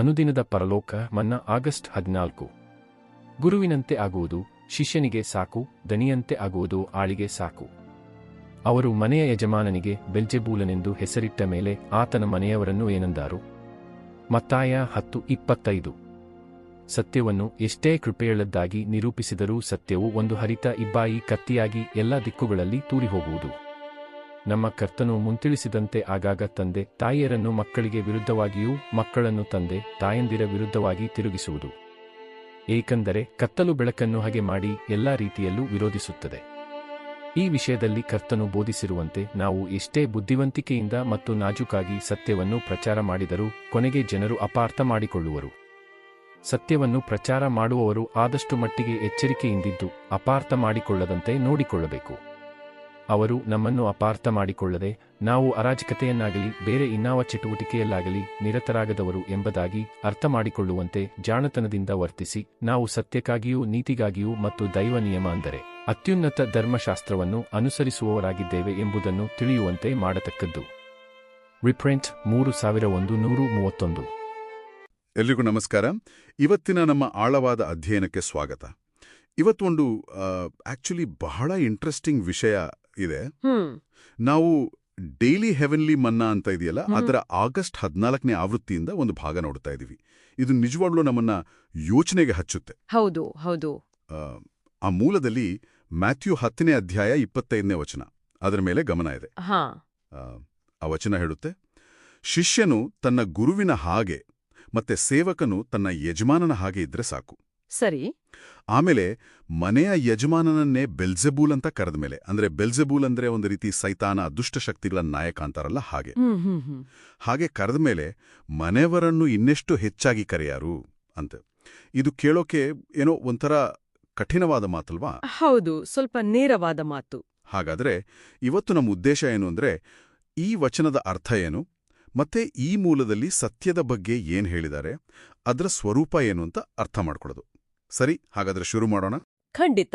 ಅನುದಿನದ ಪರಲೋಕ ಮನ್ನ ಆಗಸ್ಟ್ ಹದಿನಾಲ್ಕು. ಗುರುವಿನಂತೆ ಆಗುವುದು ಶಿಷ್ಯನಿಗೆ ಸಾಕು, ದನಿಯಂತೆ ಆಗುವುದು ಆಳಿಗೆ ಸಾಕು. ಅವರು ಮನೆಯ ಯಜಮಾನನಿಗೆ ಬೆಲ್ಜೆಬೂಲನೆಂದು ಹೆಸರಿಟ್ಟ ಮೇಲೆ ಆತನ ಮನೆಯವರನ್ನು ಏನೆಂದಾರು? ಮತ್ತಾಯ ಹತ್ತು ಇಪ್ಪತ್ತೈದು. ಸತ್ಯವನ್ನು ಎಷ್ಟೇ ಕೃಪೆಯುಳ್ಳದ್ದಾಗಿ ನಿರೂಪಿಸಿದರೂ ಸತ್ಯವು ಒಂದು ಹರಿತ ಇಬ್ಬಾಯಿ ಕತ್ತಿಯಾಗಿ ಎಲ್ಲ ದಿಕ್ಕುಗಳಲ್ಲಿ ತೂರಿಹೋಗುವುದು. ನಮ್ಮ ಕರ್ತನು ಮುಂತಿಳಿಸಿದಂತೆ ಆಗಾಗ ತಂದೆ ತಾಯಿಯರನ್ನು ಮಕ್ಕಳಿಗೆ ವಿರುದ್ಧವಾಗಿಯೂ ಮಕ್ಕಳನ್ನು ತಂದೆ ತಾಯಂದಿರ ವಿರುದ್ಧವಾಗಿ ತಿರುಗಿಸುವುದು. ಏಕೆಂದರೆ ಕತ್ತಲು ಬೆಳಕನ್ನು ಹಾಗೆ ಮಾಡಿ ಎಲ್ಲಾ ರೀತಿಯಲ್ಲೂ ವಿರೋಧಿಸುತ್ತದೆ. ಈ ವಿಷಯದಲ್ಲಿ ಕರ್ತನು ಬೋಧಿಸಿರುವಂತೆ ನಾವು ಎಷ್ಟೇ ಬುದ್ಧಿವಂತಿಕೆಯಿಂದ ಮತ್ತು ನಾಜುಕಾಗಿ ಸತ್ಯವನ್ನು ಪ್ರಚಾರ ಮಾಡಿದರೂ ಕೊನೆಗೆ ಜನರು ಅಪಾರ್ಥ ಮಾಡಿಕೊಳ್ಳುವರು. ಸತ್ಯವನ್ನು ಪ್ರಚಾರ ಮಾಡುವವರು ಆದಷ್ಟು ಮಟ್ಟಿಗೆ ಎಚ್ಚರಿಕೆಯಿಂದಿದ್ದು ಅಪಾರ್ಥ ಮಾಡಿಕೊಳ್ಳದಂತೆ ನೋಡಿಕೊಳ್ಳಬೇಕು. ಅವರು ನಮ್ಮನ್ನು ಅಪಾರ್ಥ ಮಾಡಿಕೊಳ್ಳದೆ ನಾವು ಅರಾಜಕತೆಯನ್ನಾಗಲಿ, ಬೇರೆ ಇನ್ನಾವ ಚಟುವಟಿಕೆಯಲ್ಲಾಗಲಿ ನಿರತರಾಗದವರು ಎಂಬುದಾಗಿ ಅರ್ಥ ಮಾಡಿಕೊಳ್ಳುವಂತೆ ಜಾಣತನದಿಂದ ವರ್ತಿಸಿ, ನಾವು ಸತ್ಯಕ್ಕಾಗಿಯೂ ನೀತಿಗಾಗಿಯೂ ಮತ್ತು ದೈವ ನಿಯಮ ಅಂದರೆ ಅತ್ಯುನ್ನತ ಧರ್ಮಶಾಸ್ತ್ರವನ್ನು ಅನುಸರಿಸುವವರಾಗಿದ್ದೇವೆ ಎಂಬುದನ್ನು ತಿಳಿಯುವಂತೆ ಮಾಡತಕ್ಕದ್ದು. ರಿಪ್ರೆಂಟ್ ಮೂರು ಸಾವಿರ ಒಂದು ನೂರು ಮೂವತ್ತೊಂದು. ಎಲ್ರಿಗೂ ನಮಸ್ಕಾರ. ಇವತ್ತಿನ ನಮ್ಮ ಆಳವಾದ ಅಧ್ಯಯನಕ್ಕೆ ಸ್ವಾಗತ. ಇವತ್ತೊಂದು ಆಕ್ಚುಲಿ ಬಹಳ ಇಂಟ್ರೆಸ್ಟಿಂಗ್ ವಿಷಯ ಇದೆ. ನಾವು ಡೈಲಿ ಹೆವೆನ್ಲಿ ಮನ್ನಾ ಅಂತ ಇದೆಯಲ್ಲ ಅದರ ಆಗಸ್ಟ್ ಹದಿನಾಲ್ಕನೇ ಆವೃತ್ತಿಯಿಂದ ಒಂದು ಭಾಗ ನೋಡ್ತಾ ಇದೀವಿ. ಇದು ನಿಜವಾಗ್ಲೂ ನಮ್ಮನ್ನ ಯೋಚನೆಗೆ ಹಚ್ಚುತ್ತೆ. ಹೌದು ಹೌದು. ಆ, ಮೂಲದಲ್ಲಿ ಮ್ಯಾಥ್ಯೂ ಹತ್ತನೇ ಅಧ್ಯಾಯ ಇಪ್ಪತ್ತೈದನೇ ವಚನ. ಅದರ ಮೇಲೆ ಗಮನ ಇದೆ. ಆ ವಚನ ಹೇಳುತ್ತೆ ಶಿಷ್ಯನು ತನ್ನ ಗುರುವಿನ ಹಾಗೆ ಮತ್ತೆ ಸೇವಕನು ತನ್ನ ಯಜಮಾನನ ಹಾಗೆ ಇದ್ರೆ ಸಾಕು. ಸರಿ. ಆಮೇಲೆ ಮನೆಯ ಯಜಮಾನನನ್ನೇ ಬೆಲ್ಜೆಬೂಲ್ ಅಂತ ಕರೆದ ಮೇಲೆ ಅಂದ್ರೆ ಬೆಲ್ಜೆಬೂಲ್ ಅಂದ್ರೆ ಒಂದು ರೀತಿ ಸೈತಾನ ದುಷ್ಟ ಶಕ್ತಿಗಳ ನಾಯಕ ಅಂತಾರಲ್ಲ ಹಾಗೆ. ಹಾಗೆ ಕರೆದ ಮೇಲೆ ಮನೆಯವರನ್ನು ಇನ್ನೆಷ್ಟು ಹೆಚ್ಚಾಗಿ ಕರೆಯಾರು ಅಂತ. ಇದು ಕೇಳೋಕೆ ಏನೋ ಒಂಥರ ಕಠಿಣವಾದ ಮಾತಲ್ವಾ? ಹೌದು ಸ್ವಲ್ಪ ನೇರವಾದ ಮಾತು. ಹಾಗಾದ್ರೆ ಇವತ್ತು ನಮ್ಮ ಉದ್ದೇಶ ಏನು ಅಂದ್ರೆ ಈ ವಚನದ ಅರ್ಥ ಏನು ಮತ್ತೆ ಈ ಮೂಲದಲ್ಲಿ ಸತ್ಯದ ಬಗ್ಗೆ ಏನ್ ಹೇಳಿದ್ದಾರೆ ಅದರ ಸ್ವರೂಪ ಏನು ಅಂತ ಅರ್ಥ ಮಾಡ್ಕೊಳ್ಳೋದು. ಸರಿ ಹಾಗಾದ್ರೆ ಶುರು ಮಾಡೋಣ. ಖಂಡಿತ.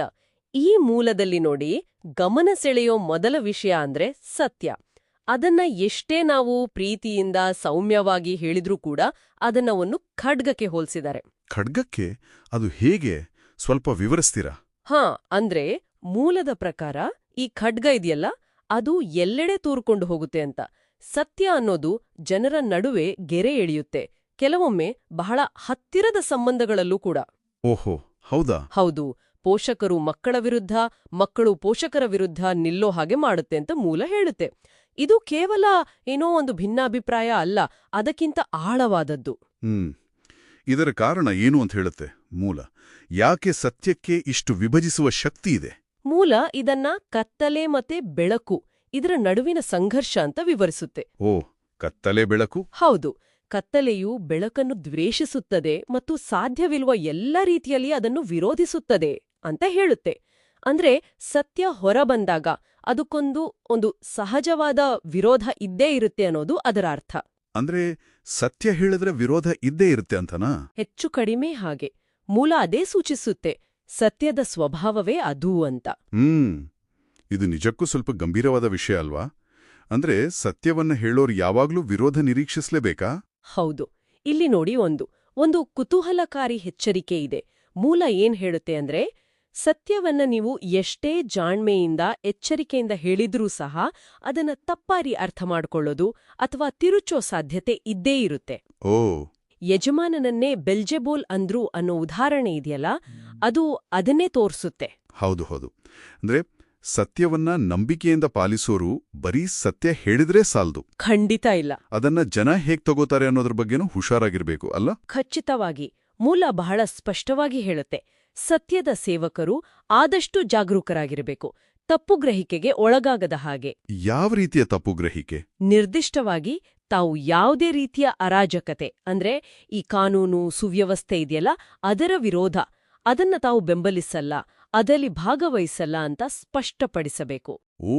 ಈ ಮೂಲದಲ್ಲಿ ನೋಡಿ ಗಮನ ಸೆಳೆಯೋ ಮೊದಲ ವಿಷಯ ಅಂದ್ರೆ ಸತ್ಯ. ಅದನ್ನ ಎಷ್ಟೇ ನಾವು ಪ್ರೀತಿಯಿಂದ ಸೌಮ್ಯವಾಗಿ ಹೇಳಿದ್ರೂ ಕೂಡ ಅದನ್ನ ಒಂದು ಖಡ್ಗಕ್ಕೆ ಹೋಲಿಸಿದ್ದಾರೆ. ಖಡ್ಗಕ್ಕೆ? ಅದು ಹೇಗೆ? ಸ್ವಲ್ಪ ವಿವರಿಸ್ತೀರಾ? ಹಾ ಅಂದ್ರೆ ಮೂಲದ ಪ್ರಕಾರ ಈ ಖಡ್ಗ ಇದೆಯಲ್ಲ ಅದು ಎಲ್ಲೆಡೆ ತೂರ್ಕೊಂಡು ಹೋಗುತ್ತೆ ಅಂತ. ಸತ್ಯ ಅನ್ನೋದು ಜನರ ನಡುವೆ ಗೆರೆ ಎಳೆಯುತ್ತೆ. ಕೆಲವೊಮ್ಮೆ ಬಹಳ ಹತ್ತಿರದ ಸಂಬಂಧಗಳಲ್ಲೂ ಕೂಡ. ಓಹೋ ಹೌದಾ? ಹೌದು ಪೋಷಕರು ಮಕ್ಕಳ ವಿರುದ್ಧ ಮಕ್ಕಳು ಪೋಷಕರ ವಿರುದ್ಧ ನಿಲ್ಲೋ ಹಾಗೆ ಮಾಡುತ್ತೆ ಅಂತ ಮೂಲ ಹೇಳುತ್ತೆ. ಇದು ಕೇವಲ ಏನೋ ಒಂದು ಭಿನ್ನಾಭಿಪ್ರಾಯ ಅಲ್ಲ ಅದಕ್ಕಿಂತ ಆಳವಾದದ್ದು. ಹ್ಮ್. ಇದರ ಕಾರಣ ಏನು ಅಂತ ಹೇಳುತ್ತೆ ಮೂಲ. ಯಾಕೆ ಸತ್ಯಕ್ಕೆ ಇಷ್ಟು ವಿಭಜಿಸುವ ಶಕ್ತಿ ಇದೆ? ಮೂಲ ಇದನ್ನ ಕತ್ತಲೆ ಮತ್ತೆ ಬೆಳಕು ಇದರ ನಡುವಿನ ಸಂಘರ್ಷ ಅಂತ ವಿವರಿಸುತ್ತೆ. ಓ ಕತ್ತಲೆ ಬೆಳಕು? ಹೌದು. ಕತ್ತಲೆಯು ಬೆಳಕನ್ನು ದ್ವೇಷಿಸುತ್ತದೆ ಮತ್ತು ಸಾಧ್ಯವಿರುವ ಎಲ್ಲ ರೀತಿಯಲ್ಲಿ ಅದನ್ನು ವಿರೋಧಿಸುತ್ತದೆ ಅಂತ ಹೇಳುತ್ತೆ. ಅಂದ್ರೆ ಸತ್ಯ ಹೊರಬಂದಾಗ ಅದಕ್ಕೊಂದು ಒಂದು ಸಹಜವಾದ ವಿರೋಧ ಇದ್ದೇ ಇರುತ್ತೆ ಅನ್ನೋದು ಅದರ ಅರ್ಥ. ಅಂದ್ರೆ ಸತ್ಯ ಹೇಳಿದ್ರೆ ವಿರೋಧ ಇದ್ದೇ ಇರುತ್ತೆ ಅಂತನಾ? ಹೆಚ್ಚು ಕಡಿಮೆ ಹಾಗೆ. ಮೂಲ ಅದೇ ಸೂಚಿಸುತ್ತೆ. ಸತ್ಯದ ಸ್ವಭಾವವೇ ಅದು ಅಂತ. ಹ್ಮ್. ಇದು ನಿಜಕ್ಕೂ ಸ್ವಲ್ಪ ಗಂಭೀರವಾದ ವಿಷಯ ಅಲ್ವಾ? ಅಂದ್ರೆ ಸತ್ಯವನ್ನ ಹೇಳೋರು ಯಾವಾಗ್ಲೂ ವಿರೋಧ ನಿರೀಕ್ಷಿಸ್ಲೇಬೇಕಾ? ಹೌದು ಇಲ್ಲಿ ನೋಡಿ ಒಂದು ಒಂದು ಕುತೂಹಲಕಾರಿ ಎಚ್ಚರಿಕೆ ಇದೆ. ಮೂಲ ಏನ್ ಹೇಳುತ್ತೆ ಅಂದ್ರೆ ಸತ್ಯವನ್ನ ನೀವು ಎಷ್ಟೇ ಜಾಣ್ಮೆಯಿಂದ ಎಚ್ಚರಿಕೆಯಿಂದ ಹೇಳಿದ್ರೂ ಸಹ ಅದನ್ನ ತಪ್ಪಾರಿ ಅರ್ಥ ಮಾಡಿಕೊಳ್ಳೋದು ಅಥವಾ ತಿರುಚೋ ಸಾಧ್ಯತೆ ಇದ್ದೇ ಇರುತ್ತೆ. ಓ. ಯಜಮಾನನನ್ನೇ ಬೆಲ್ಜೆಬೋಲ್ ಅಂದ್ರು ಅನ್ನೋ ಉದಾಹರಣೆ ಇದೆಯಲ್ಲ ಅದು ಅದನ್ನೇ ತೋರಿಸುತ್ತೆ. ಹೌದು ಹೌದು. ಅಂದ್ರೆ ಸತ್ಯವನ್ನ ನಂಬಿಕೆಯಿಂದ ಪಾಲಿಸೋರು ಬರೀ ಸತ್ಯ ಹೇಳಿದ್ರೆ ಸಾಲ್ದು. ಖಂಡಿತ ಇಲ್ಲ. ಅದನ್ನ ಜನ ಹೇಗ್ ತಗೋತಾರೆ ಅನ್ನೋದ್ರ ಬಗ್ಗೆನೂ ಹುಷಾರಾಗಿರ್ಬೇಕು ಅಲ್ಲ? ಖಚಿತವಾಗಿ ಮೂಲ ಬಹಳ ಸ್ಪಷ್ಟವಾಗಿ ಹೇಳುತ್ತೆ. ಸತ್ಯದ ಸೇವಕರು ಆದಷ್ಟು ಜಾಗರೂಕರಾಗಿರಬೇಕು. ತಪ್ಪು ಗ್ರಹಿಕೆಗೆ ಒಳಗಾಗದ ಹಾಗೆ. ಯಾವ ರೀತಿಯ ತಪ್ಪು ಗ್ರಹಿಕೆ? ನಿರ್ದಿಷ್ಟವಾಗಿ ತಾವು ಯಾವುದೇ ರೀತಿಯ ಅರಾಜಕತೆ ಅಂದ್ರೆ ಈ ಕಾನೂನು ಸುವ್ಯವಸ್ಥೆ ಇದೆಯಲ್ಲ ಅದರ ವಿರೋಧ. ಅದನ್ನ ತಾವು ಬೆಂಬಲಿಸಲ್ಲ. ಅದರಲ್ಲಿ ಭಾಗವಹಿಸಲ್ಲ ಅಂತ ಸ್ಪಷ್ಟಪಡಿಸಬೇಕು. ಓ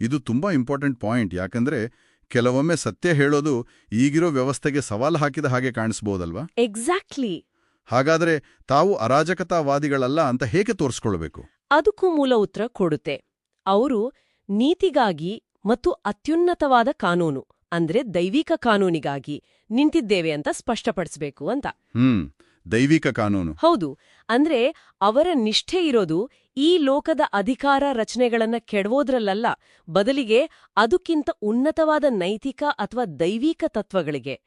ಇದು ತುಂಬಾ ಇಂಪಾರ್ಟೆಂಟ್ ಪಾಯಿಂಟ್. ಯಾಕಂದ್ರೆ ಕೆಲವೊಮ್ಮೆ ಸತ್ಯ ಹೇಳೋದು ಈಗಿರೋ ವ್ಯವಸ್ಥೆಗೆ ಸವಾಲು ಹಾಕಿದ ಹಾಗೆ ಕಾಣಿಸ್ಬೋದಲ್ವಾ? ಎಕ್ಸಾಕ್ಟ್ಲಿ ಹಾಗಾದ್ರೆ ತಾವು ಅರಾಜಕತಾವಾದಿಗಳಲ್ಲ ಅಂತ ಹೇಗೆ ತೋರಿಸ್ಕೊಳ್ಬೇಕು? ಅದಕ್ಕೂ ಮೂಲ ಉತ್ತರ ಕೊಡುತ್ತೆ. ಅವರು ನೀತಿಗಾಗಿ ಮತ್ತು ಅತ್ಯುನ್ನತವಾದ ಕಾನೂನು ಅಂದ್ರೆ ದೈವಿಕ ಕಾನೂನಿಗಾಗಿ ನಿಂತಿದ್ದೇವೆ ಅಂತ ಸ್ಪಷ್ಟಪಡಿಸಬೇಕು ಅಂತ. ಹ್ಮ್. ದೈವಿಕ ಕಾನೂನು. ಹೌದು. ಅಂದ್ರೆ ಅವರ ನಿಷ್ಠೆ ಇರೋದು ಈ ಲೋಕದ ಅಧಿಕಾರ ರಚನೆಗಳನ್ನ ಕೆಡವೋದ್ರಲ್ಲಲ್ಲ ಬದಲಿಗೆ ಅದಕ್ಕಿಂತ ಉನ್ನತವಾದ ನೈತಿಕ ಅಥವಾ ದೈವಿಕ ತತ್ವಗಳಿಗೆ.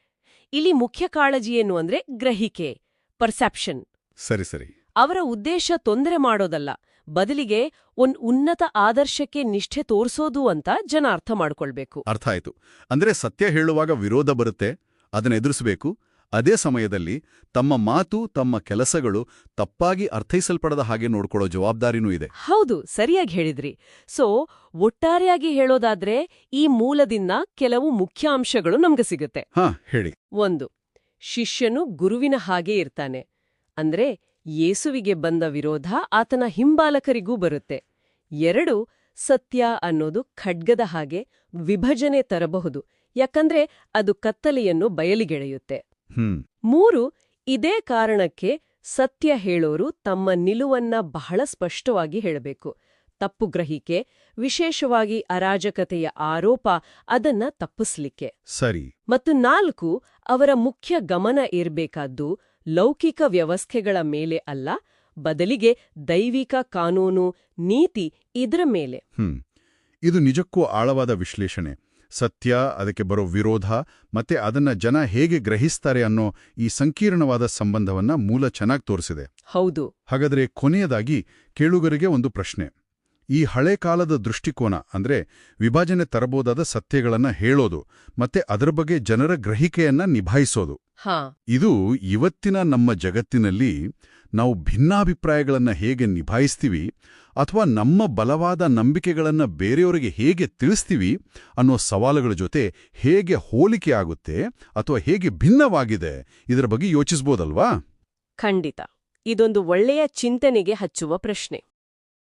ಇಲ್ಲಿ ಮುಖ್ಯ ಕಾಳಜಿ ಏನು ಅಂದ್ರೆ ಗ್ರಹಿಕೆ ಪರ್ಸೆಪ್ಷನ್ ಸರಿ ಸರಿ. ಅವರ ಉದ್ದೇಶ ತೊಂದರೆ ಮಾಡೋದಲ್ಲ ಬದಲಿಗೆ ಒಂದ್ ಉನ್ನತ ಆದರ್ಶಕ್ಕೆ ನಿಷ್ಠೆ ತೋರಿಸೋದು ಅಂತ ಜನ ಅರ್ಥ ಮಾಡ್ಕೊಳ್ಬೇಕು. ಅರ್ಥ ಆಯ್ತು. ಅಂದ್ರೆ ಸತ್ಯ ಹೇಳುವಾಗ ವಿರೋಧ ಬರುತ್ತೆ ಅದನ್ನ ಎದುರಿಸಬೇಕು ಅದೇ ಸಮಯದಲ್ಲಿ ತಮ್ಮ ಮಾತು ತಮ್ಮ ಕೆಲಸಗಳು ತಪ್ಪಾಗಿ ಅರ್ಥೈಸಲ್ಪಡದ ಹಾಗೆ ನೋಡ್ಕೊಳ್ಳೋ ಜವಾಬ್ದಾರಿನೂ ಇದೆ. ಹೌದು ಸರಿಯಾಗಿ ಹೇಳಿದ್ರಿ. ಸೊ ಒಟ್ಟಾರೆಯಾಗಿ ಹೇಳೋದಾದ್ರೆ ಈ ಮೂಲದಿಂದ ಕೆಲವು ಮುಖ್ಯ ಅಂಶಗಳು ನಮ್ಗೆ ಸಿಗುತ್ತೆ. ಹಾ ಹೇಳಿ. ಒಂದು ಶಿಷ್ಯನು ಗುರುವಿನ ಹಾಗೆ ಇರ್ತಾನೆ. ಅಂದ್ರೆ ಯೇಸುವಿಗೆ ಬಂದ ವಿರೋಧ ಆತನ ಹಿಂಬಾಲಕರಿಗೂ ಬರುತ್ತೆ. ಎರಡು ಸತ್ಯ ಅನ್ನೋದು ಖಡ್ಗದ ಹಾಗೆ ವಿಭಜನೆ ತರಬಹುದು. ಯಾಕಂದ್ರೆ ಅದು ಕತ್ತಲೆಯನ್ನು ಬಯಲಿಗೆಳೆಯುತ್ತೆ. ಮೂರು ಇದೇ ಕಾರಣಕ್ಕೆ ಸತ್ಯ ಹೇಳೋರು ತಮ್ಮ ನಿಲುವನ್ನ ಬಹಳ ಸ್ಪಷ್ಟವಾಗಿ ಹೇಳಬೇಕು. ತಪ್ಪು ಗ್ರಹಿಕೆ ವಿಶೇಷವಾಗಿ ಅರಾಜಕತೆಯ ಆರೋಪ ಅದನ್ನ ತಪ್ಪಿಸ್ಲಿಕ್ಕೆ. ಸರಿ. ಮತ್ತು ನಾಲ್ಕು ಅವರ ಮುಖ್ಯ ಗಮನ ಇರಬೇಕಾದ್ದು ಲೌಕಿಕ ವ್ಯವಸ್ಥೆಗಳ ಮೇಲೆ ಅಲ್ಲ ಬದಲಿಗೆ ದೈವಿಕ ಕಾನೂನು ನೀತಿ ಇದರ ಮೇಲೆ. ಹ್ಮ್. ಇದು ನಿಜಕ್ಕೂ ಆಳವಾದ ವಿಶ್ಲೇಷಣೆ. ಸತ್ಯ ಅದಕ್ಕೆ ಬರೋ ವಿರೋಧ ಮತ್ತೆ ಅದನ್ನ ಜನ ಹೇಗೆ ಗ್ರಹಿಸ್ತಾರೆ ಅನ್ನೋ ಈ ಸಂಕೀರ್ಣವಾದ ಸಂಬಂಧವನ್ನ ಮೂಲ ಚೆನ್ನಾಗಿ ತೋರಿಸಿದೆ. ಹೌದು. ಹಾಗಾದ್ರೆ ಕೊನೆಯದಾಗಿ ಕೇಳುಗರಿಗೆ ಒಂದು ಪ್ರಶ್ನೆ. ಈ ಹಳೆ ಕಾಲದ ದೃಷ್ಟಿಕೋನ ಅಂದ್ರೆ ವಿಭಾಜನೆ ತರಬಹುದಾದ ಸತ್ಯಗಳನ್ನ ಹೇಳೋದು ಮತ್ತೆ ಅದರ ಬಗ್ಗೆ ಜನರ ಗ್ರಹಿಕೆಯನ್ನ ನಿಭಾಯಿಸೋದು. ಇದು ಇವತ್ತಿನ ನಮ್ಮ ಜಗತ್ತಿನಲ್ಲಿ ನಾವು ಭಿನ್ನಾಭಿಪ್ರಾಯಗಳನ್ನ ಹೇಗೆ ನಿಭಾಯಿಸ್ತೀವಿ ಅಥವಾ ನಮ್ಮ ಬಲವಾದ ನಂಬಿಕೆಗಳನ್ನು ಬೇರೆಯವರಿಗೆ ಹೇಗೆ ತಿಳಿಸ್ತೀವಿ ಅನ್ನೋ ಸವಾಲುಗಳ ಜೊತೆ ಹೇಗೆ ಹೋಲಿಕೆ ಆಗುತ್ತೆ ಅಥವಾ ಹೇಗೆ ಭಿನ್ನವಾಗಿದೆ ಇದರ ಬಗ್ಗೆ ಯೋಚಿಸ್ಬೋದಲ್ವಾ? ಖಂಡಿತ. ಇದೊಂದು ಒಳ್ಳೆಯ ಚಿಂತನೆಗೆ ಹಚ್ಚುವ ಪ್ರಶ್ನೆ.